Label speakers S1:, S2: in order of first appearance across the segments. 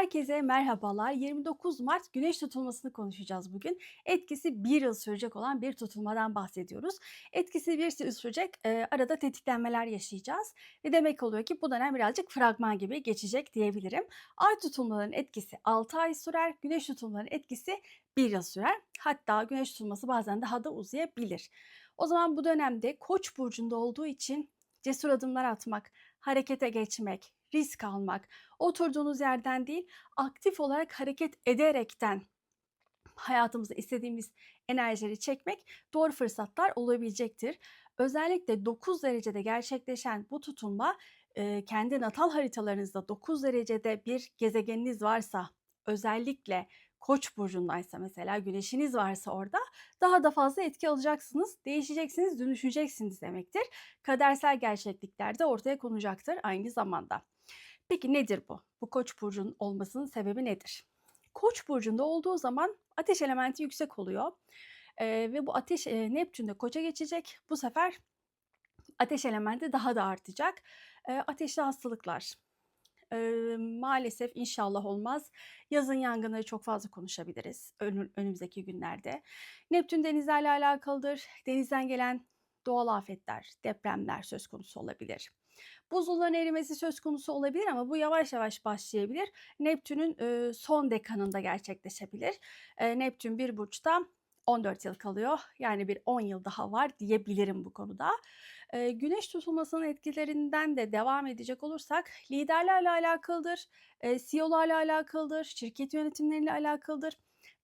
S1: Herkese merhabalar. 29 Mart güneş tutulmasını konuşacağız bugün. Etkisi bir yıl sürecek olan bir tutulmadan bahsediyoruz. Etkisi bir yıl sürecek, e, arada tetiklenmeler yaşayacağız. Ve demek oluyor ki bu dönem birazcık fragman gibi geçecek diyebilirim. Ay tutulmaların etkisi 6 ay sürer, güneş tutulmaların etkisi bir yıl sürer. Hatta güneş tutulması bazen daha da uzayabilir. O zaman bu dönemde Koç burcunda olduğu için cesur adımlar atmak, harekete geçmek, risk almak, oturduğunuz yerden değil, aktif olarak hareket ederekten hayatımıza istediğimiz enerjileri çekmek doğru fırsatlar olabilecektir. Özellikle 9 derecede gerçekleşen bu tutulma e, kendi natal haritalarınızda 9 derecede bir gezegeniniz varsa özellikle Koç burcundaysa mesela güneşiniz varsa orada daha da fazla etki alacaksınız, değişeceksiniz, dönüşeceksiniz demektir. Kadersel gerçeklikler de ortaya konacaktır aynı zamanda. Peki nedir bu? Bu Koç burcunun olmasının sebebi nedir? Koç burcunda olduğu zaman ateş elementi yüksek oluyor. Ee, ve bu ateş e, Neptün'de Koç'a geçecek. Bu sefer ateş elementi daha da artacak. E, ateşli hastalıklar, e, maalesef inşallah olmaz. Yazın yangınları çok fazla konuşabiliriz ön, önümüzdeki günlerde. Neptün denizlerle alakalıdır. Denizden gelen doğal afetler, depremler söz konusu olabilir. Buzulların erimesi söz konusu olabilir ama bu yavaş yavaş başlayabilir. Neptün'ün e, son dekanında gerçekleşebilir. E, Neptün bir burçta 14 yıl kalıyor. Yani bir 10 yıl daha var diyebilirim bu konuda. E, güneş tutulmasının etkilerinden de devam edecek olursak liderlerle alakalıdır, e, CEO'larla alakalıdır, şirket yönetimleriyle alakalıdır,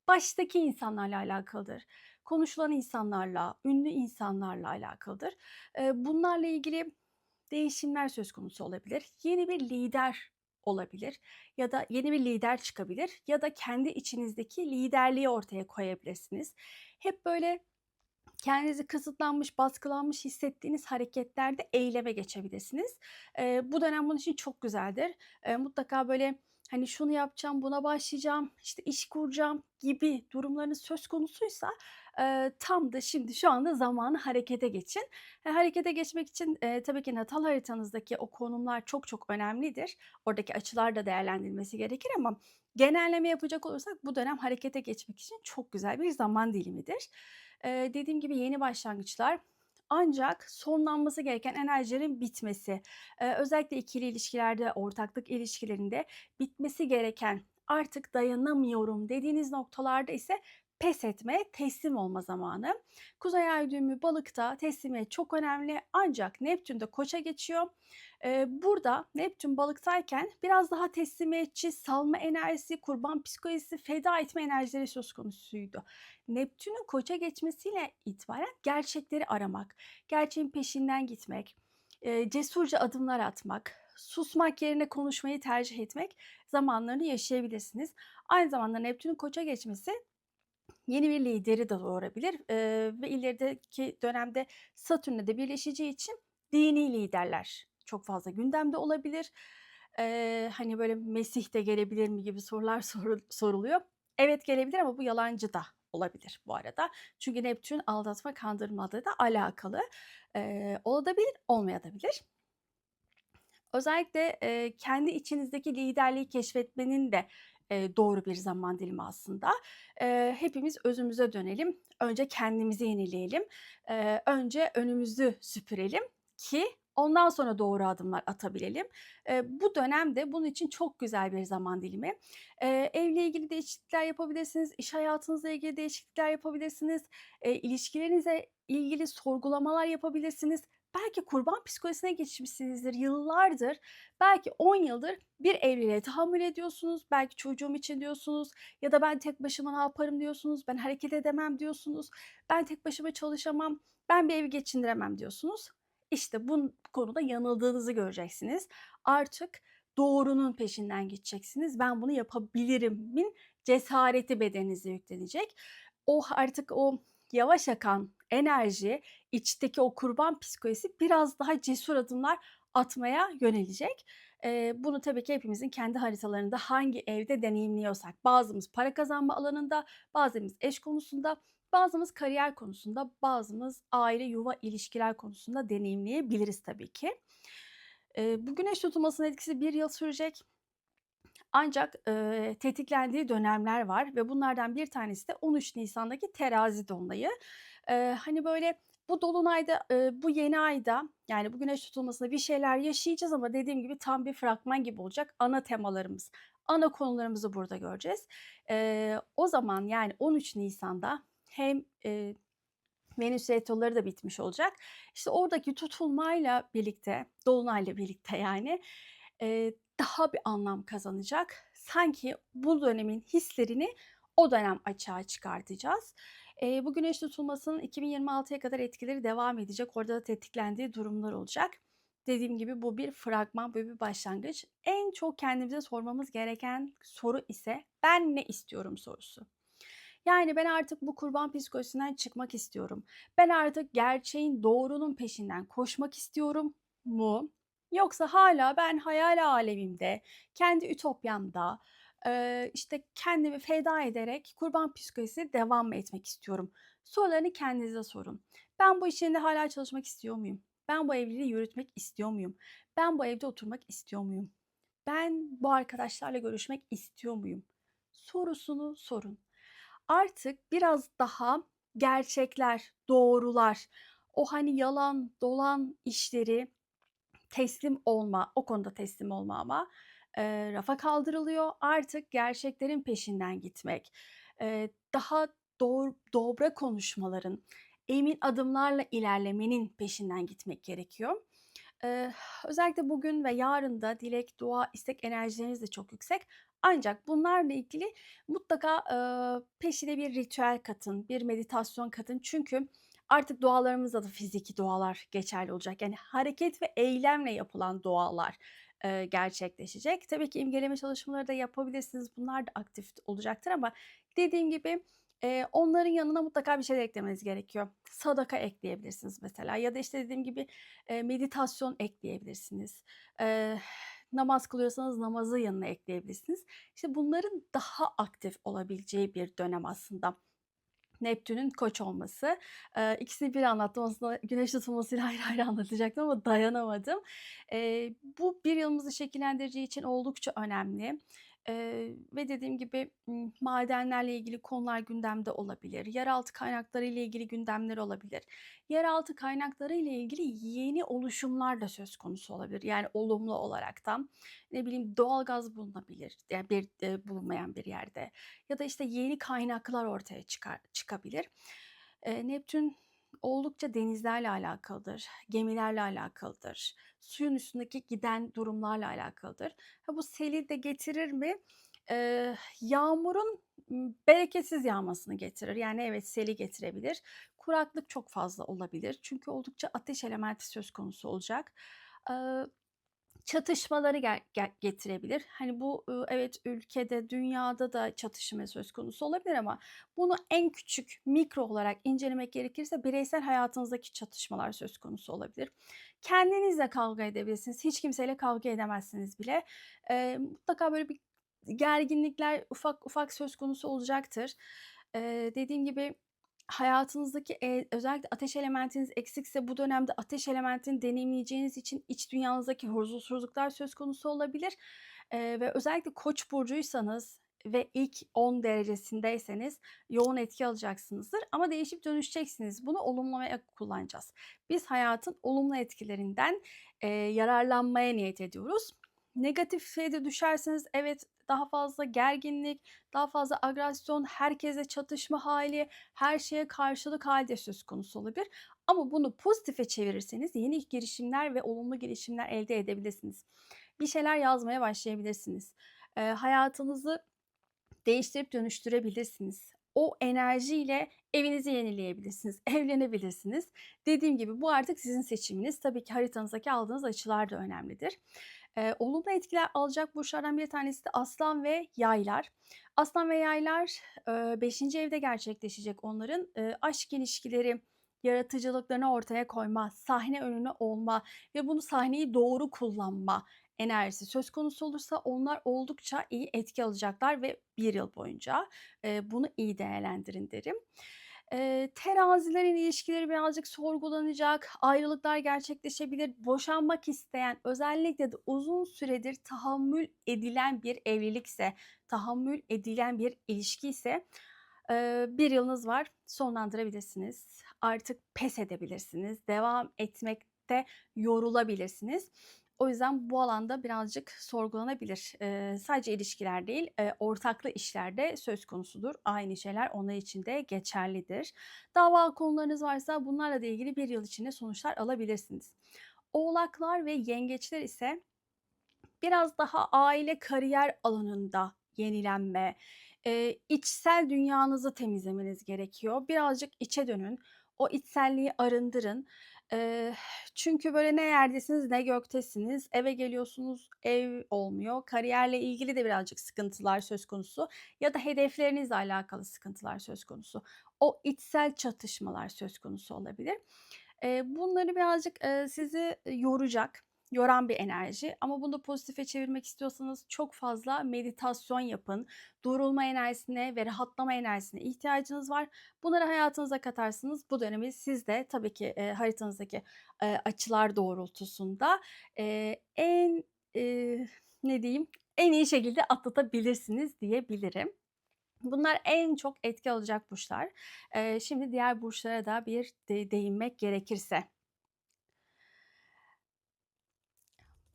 S1: baştaki insanlarla alakalıdır, konuşulan insanlarla, ünlü insanlarla alakalıdır. E, bunlarla ilgili değişimler söz konusu olabilir. Yeni bir lider olabilir ya da yeni bir lider çıkabilir ya da kendi içinizdeki liderliği ortaya koyabilirsiniz. Hep böyle kendinizi kısıtlanmış, baskılanmış hissettiğiniz hareketlerde eyleme geçebilirsiniz. E, bu dönem bunun için çok güzeldir. E, mutlaka böyle hani şunu yapacağım, buna başlayacağım, işte iş kuracağım gibi durumlarınız söz konusuysa e, tam da şimdi şu anda zamanı harekete geçin. E, harekete geçmek için e, tabii ki natal haritanızdaki o konumlar çok çok önemlidir. Oradaki açılar da değerlendirilmesi gerekir ama genelleme yapacak olursak bu dönem harekete geçmek için çok güzel bir zaman dilimidir. E, dediğim gibi yeni başlangıçlar ancak sonlanması gereken enerjilerin bitmesi, e, özellikle ikili ilişkilerde, ortaklık ilişkilerinde bitmesi gereken artık dayanamıyorum dediğiniz noktalarda ise pes etme, teslim olma zamanı. Kuzey ay düğümü balıkta teslimiyet çok önemli ancak Neptün de koça geçiyor. Ee, burada Neptün balıktayken biraz daha teslimiyetçi, salma enerjisi, kurban psikolojisi, feda etme enerjileri söz konusuydu. Neptün'ün koça geçmesiyle itibaren gerçekleri aramak, gerçeğin peşinden gitmek, e, cesurca adımlar atmak, susmak yerine konuşmayı tercih etmek zamanlarını yaşayabilirsiniz. Aynı zamanda Neptün'ün koça geçmesi yeni bir lideri de doğurabilir e, ve ilerideki dönemde Satürn'le de birleşeceği için dini liderler çok fazla gündemde olabilir. E, hani böyle Mesih de gelebilir mi gibi sorular sor, soruluyor. Evet gelebilir ama bu yalancı da olabilir bu arada. Çünkü Neptün aldatma kandırma da alakalı. E, olabilir olmayabilir. Özellikle e, kendi içinizdeki liderliği keşfetmenin de e, doğru bir zaman dilimi aslında. E, hepimiz özümüze dönelim. Önce kendimizi yenileyelim. E, önce önümüzü süpürelim ki ondan sonra doğru adımlar atabilelim. E, bu dönemde bunun için çok güzel bir zaman dilimi. E, evle ilgili değişiklikler yapabilirsiniz, iş hayatınızla ilgili değişiklikler yapabilirsiniz, e, ilişkilerinize ilgili sorgulamalar yapabilirsiniz belki kurban psikolojisine geçmişsinizdir yıllardır. Belki 10 yıldır bir evliliğe tahammül ediyorsunuz. Belki çocuğum için diyorsunuz ya da ben tek başıma ne yaparım diyorsunuz. Ben hareket edemem diyorsunuz. Ben tek başıma çalışamam. Ben bir evi geçindiremem diyorsunuz. İşte bu konuda yanıldığınızı göreceksiniz. Artık doğrunun peşinden gideceksiniz. Ben bunu yapabilirimin cesareti bedeninize yüklenecek. O artık o yavaş akan enerji, içteki o kurban psikolojisi biraz daha cesur adımlar atmaya yönelecek. Ee, bunu tabii ki hepimizin kendi haritalarında hangi evde deneyimliyorsak. Bazımız para kazanma alanında, bazımız eş konusunda, bazımız kariyer konusunda, bazımız aile, yuva, ilişkiler konusunda deneyimleyebiliriz tabii ki. Ee, bu güneş tutulmasının etkisi bir yıl sürecek. Ancak, eee, tetiklendiği dönemler var ve bunlardan bir tanesi de 13 Nisan'daki Terazi dolunayı. Eee, hani, böyle, bu dolunayda, eee, bu yeni ayda, yani, bu güneş tutulmasında bir şeyler yaşayacağız ama dediğim gibi tam bir fragman gibi olacak. Ana temalarımız, ana konularımızı burada göreceğiz. Eee, o zaman, yani, 13 Nisan'da hem, eee, Venüs retroları da bitmiş olacak. İşte, oradaki tutulmayla birlikte, dolunayla birlikte, yani, eee, daha bir anlam kazanacak. Sanki bu dönemin hislerini o dönem açığa çıkartacağız. Eee, bu güneş tutulmasının 2026'ya kadar etkileri devam edecek. Orada da tetiklendiği durumlar olacak. Dediğim gibi bu bir fragman, bu bir başlangıç. En çok kendimize sormamız gereken soru ise "Ben ne istiyorum?" sorusu. Yani, ben artık bu kurban psikolojisinden çıkmak istiyorum. Ben artık gerçeğin, doğrunun peşinden koşmak istiyorum mu? Yoksa hâlâ ben hayal âlemimde, kendi ütopyamda, işte, kendimi feda ederek kurban psikolojisiyle devam etmek istiyorum? Sorularını kendinize sorun. Ben bu iş yerinde hâlâ çalışmak istiyor muyum? Ben bu evliliği yürütmek istiyor muyum? Ben bu evde oturmak istiyor muyum? Ben bu arkadaşlarla görüşmek istiyor muyum? Sorusunu sorun. Artık biraz daha gerçekler, doğrular, o, hani, yalan, dolan işleri teslim olma, o konuda teslim olma ama, eee, rafa kaldırılıyor. Artık gerçeklerin peşinden gitmek, eee, daha doğr dobra konuşmaların, emin adımlarla ilerlemenin peşinden gitmek gerekiyor. Eee, özellikle bugün ve yarın da dilek, dua, istek enerjileriniz de çok yüksek. Ancak bunlarla ilgili mutlaka, eee, peşine bir ritüel katın, bir meditasyon katın. Çünkü artık dualarımızda da fiziki dualar geçerli olacak. Yani hareket ve eylemle yapılan dualar, eee, gerçekleşecek. Tabii ki imgeleme çalışmaları da yapabilirsiniz. Bunlar da aktif olacaktır ama dediğim gibi, eee, onların yanına mutlaka bir şeyler eklemeniz gerekiyor. Sadaka ekleyebilirsiniz mesela ya da, işte, dediğim gibi, eee, meditasyon ekleyebilirsiniz. Eee, namaz kılıyorsanız namazı yanına ekleyebilirsiniz. İşte, bunların daha aktif olabileceği bir dönem aslında Neptün'ün Koç olması. Eee, ikisini bir anlattım. Aslında güneş tutulmasıyla ayrı ayrı anlatacaktım ama dayanamadım. Eee, bu 1 yılımızı şekillendireceği için oldukça önemli, eee, ve dediğim gibi, madenlerle ilgili konular gündemde olabilir. Yeraltı kaynakları ile ilgili gündemler olabilir. Yeraltı kaynakları ile ilgili yeni oluşumlar da söz konusu olabilir. Yani olumlu olaraktan. Ne bileyim, doğalgaz bulunabilir, yani bir, eee, bulunmayan bir yerde ya da, işte, yeni kaynaklar ortaya çıkar çıkabilir. Eee, Neptün oldukça denizlerle alakalıdır, gemilerle alakalıdır, suyun üstündeki giden durumlarla alakalıdır. Ha, bu seli de getirir mi? Eee, yağmurun, bereketsiz yağmasını getirir. Yani evet, seli getirebilir. Kuraklık çok fazla olabilir. Çünkü oldukça ateş elementi söz konusu olacak. Eee, çatışmaları ger ger getirebilir. Hani, bu, evet, ülkede, dünyada da çatışma söz konusu olabilir ama bunu en küçük, mikro olarak incelemek gerekirse bireysel hayatınızdaki çatışmalar söz konusu olabilir. Kendinizle kavga edebilirsiniz. Hiç kimseyle kavga edemezsiniz bile. Eee, mutlaka böyle bir gerginlikler ufak ufak söz konusu olacaktır. Eee, dediğim gibi hayatınızdaki, eee, özellikle ateş elementiniz eksikse bu dönemde ateş elementini deneyimleyeceğiniz için iç dünyanızdaki huzursuzluklar söz konusu olabilir, eee, ve özellikle Koç burcuysanız ve ilk 10 derecesindeyseniz yoğun etki alacaksınızdır ama değişip dönüşeceksiniz. Bunu olumlamaya kullanacağız. Biz hayatın olumlu etkilerinden, eee, yararlanmaya niyet ediyoruz. Negatife de düşerseniz evet, daha fazla gerginlik, daha fazla agresyon, herkesle çatışma hâli, her şeye karşılık hâli de söz konusu olabilir ama bunu pozitife çevirirseniz yeni girişimler ve olumlu gelişimler elde edebilirsiniz. Bir şeyler yazmaya başlayabilirsiniz. Eee, hayatınızı değiştirip dönüştürebilirsiniz. O enerjiyle evinizi yenileyebilirsiniz, evlenebilirsiniz. Dediğim gibi bu artık sizin seçiminiz. Tabii ki haritanızdaki aldığınız açılar da önemlidir. Eee, olumlu etkiler alacak burçlardan bir tanesi de Aslan ve Yaylar. Aslan ve Yaylar, eee, 5'inci evde gerçekleşecek onların. Eee, aşk ilişkileri, yaratıcılıklarını ortaya koyma, sahne önünü olma ve bunu sahneyi doğru kullanma enerjisi söz konusu olursa onlar oldukça iyi etki alacaklar ve 1 yıl boyunca. Bunu iyi değerlendirin derim. Eee, terazilerin ilişkileri birazcık sorgulanacak, ayrılıklar gerçekleşebilir. Boşanmak isteyen, özellikle de uzun süredir tahammül edilen bir evlilikse, tahammül edilen bir ilişkiyse, eee, 1 yılınız var, sonlandırabilirsiniz. Artık pes edebilirsiniz. Devam etmekte yorulabilirsiniz. O yüzden bu alanda birazcık sorgulanabilir. Eee, sadece ilişkiler değil, eee, ortaklı işler de söz konusudur. Aynı şeyler onlar için de geçerlidir. Dava konularınız varsa bunlarla da ilgili 1 yıl içinde sonuçlar alabilirsiniz. Oğlaklar ve yengeçler ise biraz daha aile, kariyer alanında yenilenme, eee, içsel dünyanızı temizlemeniz gerekiyor. Birazcık içe dönün, o içselliği arındırın. Eee, çünkü böyle ne yerdesiniz ne göktesiniz. Eve geliyorsunuz, ev olmuyor. Kariyerle ilgili de birazcık sıkıntılar söz konusu ya da hedeflerinizle alakalı sıkıntılar söz konusu. O içsel çatışmalar söz konusu olabilir. Eee, bunları birazcık, eee, sizi yoracak, yoran bir enerji ama bunu pozitife çevirmek istiyorsanız çok fazla meditasyon yapın. Durulma enerjisine ve rahatlama enerjisine ihtiyacınız var. Bunları hayatınıza katarsınız. Bu dönemi siz de tabii ki, eee, haritanızdaki, eee, açılar doğrultusunda, eee, en, eee, ne diyeyim, en iyi şekilde atlatabilirsiniz diyebilirim. Bunlar en çok etki alacak burçlar. Eee, şimdi diğer burçlara da bir de değinmek gerekirse.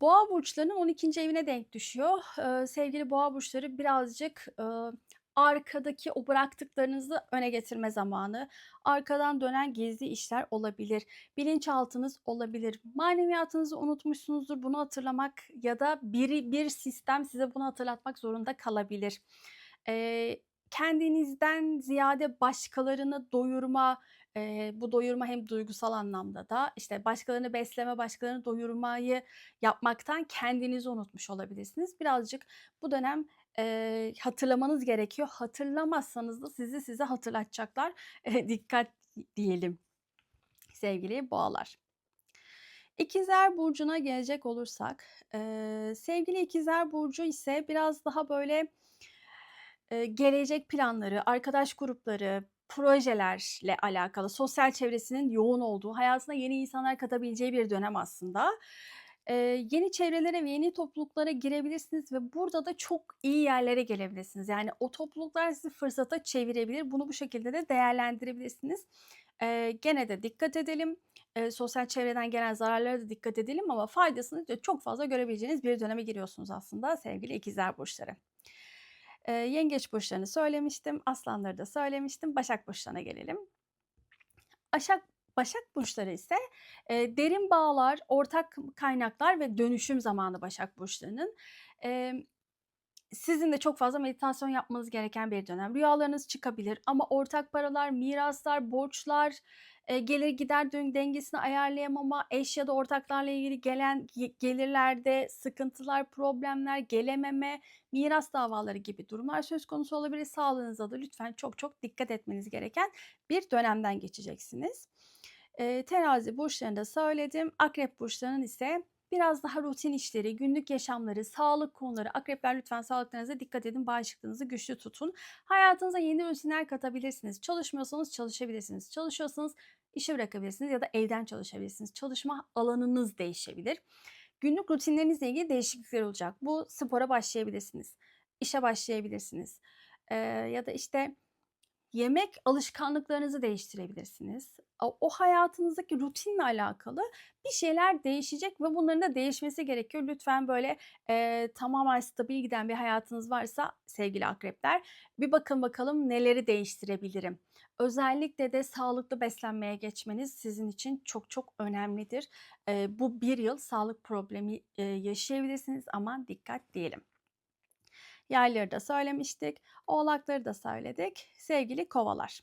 S1: Boğa burçlarının 12. evine denk düşüyor. Eee, sevgili boğa burçları birazcık, ııı, arkadaki o bıraktıklarınızı öne getirme zamanı. Arkadan dönen gizli işler olabilir. Bilinçaltınız olabilir. Maneviyatınızı unutmuşsunuzdur. Bunu hatırlamak ya da biri bir sistem size bunu hatırlatmak zorunda kalabilir. Eee, kendinizden ziyade başkalarını doyurma, eee, bu doyurma hem duygusal anlamda da, işte, başkalarını besleme, başkalarını doyurmayı yapmaktan kendinizi unutmuş olabilirsiniz. Birazcık bu dönem, eee, hatırlamanız gerekiyor. Hatırlamazsanız da sizi size hatırlatacaklar. Eee, dikkat diyelim sevgili boğalar. İkizler burcuna gelecek olursak, eee, sevgili ikizler burcu ise biraz daha böyle, eee, gelecek planları, arkadaş grupları, projelerle alakalı, sosyal çevresinin yoğun olduğu, hayatına yeni insanlar katabileceği bir dönem aslında. Eee, yeni çevrelere ve yeni topluluklara girebilirsiniz ve burada da çok iyi yerlere gelebilirsiniz. Yani o topluluklar sizi fırsata çevirebilir. Bunu bu şekilde de değerlendirebilirsiniz. Eee, gene de dikkat edelim. Eee, sosyal çevreden gelen zararlara da dikkat edelim ama faydasını da çok fazla görebileceğiniz bir döneme giriyorsunuz aslında sevgili ikizler burçları. Eee, yengeç burçlarını söylemiştim, aslanları da söylemiştim. Başak burçlarına gelelim. Aşak Başak burçları ise, eee, derin bağlar, ortak kaynaklar ve dönüşüm zamanı Başak burçlarının. Emm, sizin de çok fazla meditasyon yapmanız gereken bir dönem. Rüyalarınız çıkabilir ama ortak paralar, miraslar, borçlar, eee, gelir gider dengesini ayarlayamama, eş ya da ortaklarla ilgili gelen ge gelirlerde sıkıntılar, problemler, gelememe, miras davaları gibi durumlar söz konusu olabilir. Sağlığınıza da lütfen çok çok dikkat etmeniz gereken bir dönemden geçeceksiniz. Eee, terazi burçlarını da söyledim. Akrep burçlarının ise biraz daha rutin işleri, günlük yaşamları, sağlık konuları. Akrepler lütfen sağlıklarınıza dikkat edin, bağışıklığınızı güçlü tutun. Hayatınıza yeni rutinler katabilirsiniz. Çalışmıyorsanız çalışabilirsiniz. Çalışıyorsanız işi bırakabilirsiniz ya da evden çalışabilirsiniz. Çalışma alanınız değişebilir. Günlük rutinlerinizle ilgili değişiklikler olacak. Bu spora başlayabilirsiniz, işe başlayabilirsiniz, eee, ya da, işte, yemek alışkanlıklarınızı değiştirebilirsiniz. O hayatınızdaki rutinle alakalı bir şeyler değişecek ve bunların da değişmesi gerekiyor. Lütfen, böyle, eee, tamamen stabil giden bir hayatınız varsa sevgili akrepler, bir bakın bakalım neleri değiştirebilirim? Özellikle de sağlıklı beslenmeye geçmeniz sizin için çok çok önemlidir. Eee, bu 1 yıl sağlık problemi, eee, yaşayabilirsiniz. Aman dikkat diyelim. Yayları da söylemiştik, oğlakları da söyledik. Sevgili kovalar.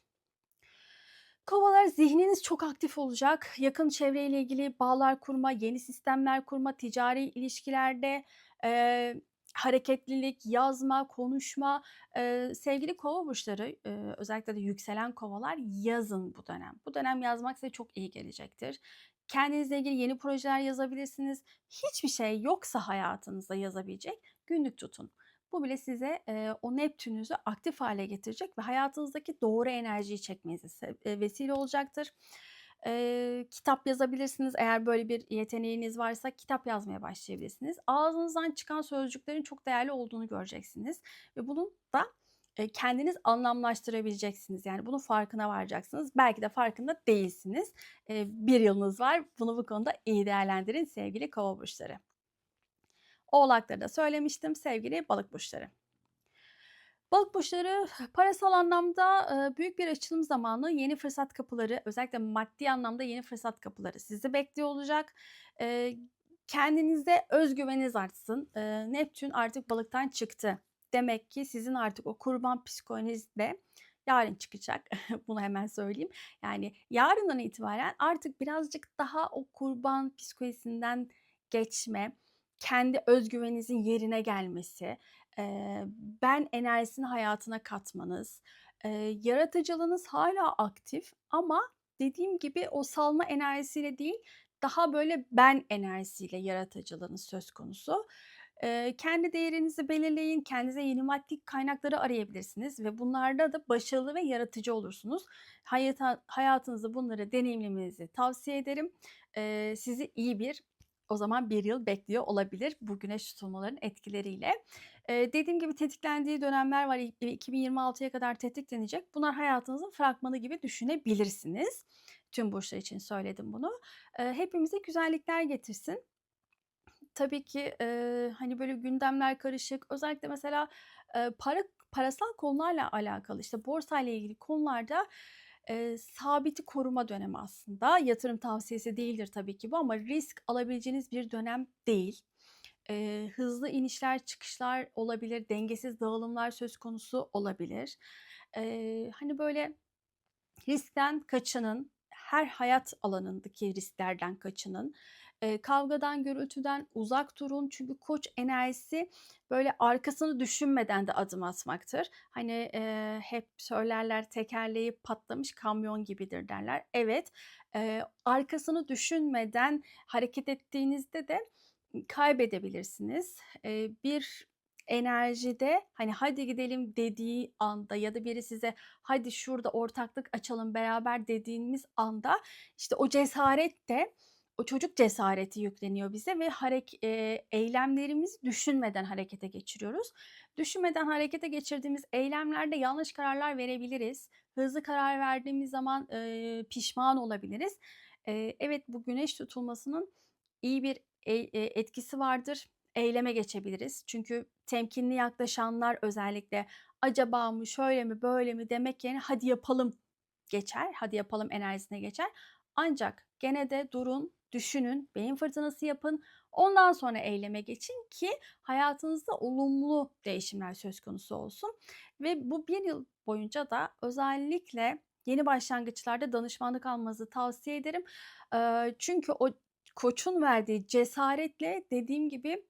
S1: Kovalar zihniniz çok aktif olacak. Yakın çevreyle ilgili bağlar kurma, yeni sistemler kurma, ticari ilişkilerde, eee, hareketlilik, yazma, konuşma. Eee, sevgili kova burçları, eee, özellikle de yükselen kovalar yazın bu dönem. Bu dönem yazmak size çok iyi gelecektir. Kendinizle ilgili yeni projeler yazabilirsiniz. Hiçbir şey yoksa hayatınızda yazabilecek, günlük tutun. Bu bile size, eee, o Neptün'ünüzü aktif hâle getirecek ve hayatınızdaki doğru enerjiyi çekmenize vesile olacaktır. Eee, kitap yazabilirsiniz. Eğer böyle bir yeteneğiniz varsa kitap yazmaya başlayabilirsiniz. Ağzınızdan çıkan sözcüklerin çok değerli olduğunu göreceksiniz ve bunun da, eee, kendiniz anlamlaştırabileceksiniz. Yani bunun farkına varacaksınız. Belki de farkında değilsiniz. Eee, 1 yılınız var. Bunu bu konuda iyi değerlendirin sevgili Kova burçları. Oğlakları da söylemiştim sevgili Balık burçları. Balık burçları parasal anlamda, büyük bir açılım zamanı, yeni fırsat kapıları, özellikle maddi anlamda yeni fırsat kapıları sizi bekliyor olacak. Kendinize öz güveniniz artsın. Neptün artık Balık'tan çıktı. Demek ki sizin artık o kurban psikolojiniz de yarın çıkacak. Bunu hemen söyleyeyim. Yani yarından itibaren artık birazcık daha o kurban psikolojisinden geçme, kendi öz güveninizin yerine gelmesi, eee, ben enerjisini hayatına katmanız, eee, yaratıcılığınız hâlâ aktif ama dediğim gibi o salma enerjisiyle değil, daha böyle ben enerjisiyle yaratıcılığınız söz konusu. Eee, kendi değerinizi belirleyin, kendinize yeni maddi kaynakları arayabilirsiniz ve bunlarda da başarılı ve yaratıcı olursunuz. Hayata hayatınızda bunları deneyimlemenizi tavsiye ederim. Eee, sizi iyi bir o zaman 1 yıl bekliyor olabilir bu güneş tutulmalarının etkileriyle. Eee, dediğim gibi tetiklendiği dönemler var. İ 2026'ya kadar tetiklenecek. Bunlar hayatınızın fragmanı gibi düşünebilirsiniz. Tüm burçlar için söyledim bunu. Eee, hepimize güzellikler getirsin. Tabii ki, eee, hani, böyle gündemler karışık. Özellikle mesela, eee, para parasal konularla alakalı, işte, borsayla ilgili konularda, eee, sabiti koruma dönemi aslında. Yatırım tavsiyesi değildir tabii ki bu ama risk alabileceğiniz bir dönem değil. Eee, hızlı inişler çıkışlar olabilir, dengesiz dağılımlar söz konusu olabilir. Eee, hani, böyle riskten kaçının, her hayat alanındaki risklerden kaçının. Eee, kavgadan, gürültüden uzak durun çünkü Koç enerjisi böyle arkasını düşünmeden de adım atmaktır. Hani, eee, hep söylerler, "Tekerleği patlamış kamyon gibidir." derler. Evet, eee, arkasını düşünmeden hareket ettiğinizde de kaybedebilirsiniz. Eee, bir enerjide, hani, "Hadi gidelim." dediği anda ya da biri size, "Hadi şurada ortaklık açalım beraber." dediğiniz anda, işte, o cesaret de o çocuk cesareti yükleniyor bize ve harek eee, eylemlerimizi düşünmeden harekete geçiriyoruz. Düşünmeden harekete geçirdiğimiz eylemlerde yanlış kararlar verebiliriz. Hızlı karar verdiğimiz zaman, eee, pişman olabiliriz. Eee, evet, bu güneş tutulmasının iyi bir ey eee, etkisi vardır. Eyleme geçebiliriz. Çünkü temkinli yaklaşanlar özellikle, "Acaba mı, şöyle mi, böyle mi?" demek yerine, "Hadi yapalım." geçer. "Hadi yapalım." enerjisine geçer. Ancak gene de durun, düşünün, beyin fırtınası yapın. Ondan sonra eyleme geçin ki hayatınızda olumlu değişimler söz konusu olsun ve bu 1 yıl boyunca da özellikle yeni başlangıçlarda danışmanlık almanızı tavsiye ederim. Çünkü o Koç'un verdiği cesaretle dediğim gibi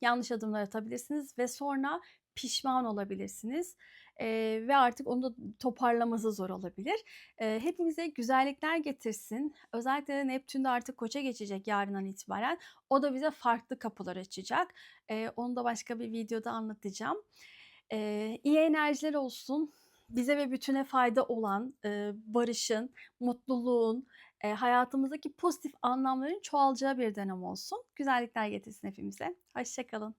S1: yanlış adımlar atabilirsiniz ve sonra pişman olabilirsiniz, eee, ve artık onu da toparlaması zor olabilir. Eee, hepimize güzellikler getirsin. Özellikle de Neptün de artık Koç'a geçecek yarından itibaren. O da bize farklı kapılar açacak. Eee, onu da başka bir videoda anlatacağım. Eee, iyi enerjiler olsun. Bize ve bütüne fayda olan, eee, barışın, mutluluğun, eee, hayatımızdaki pozitif anlamların çoğalacağı bir dönem olsun. Güzellikler getirsin hepimize. Hoşça kalın.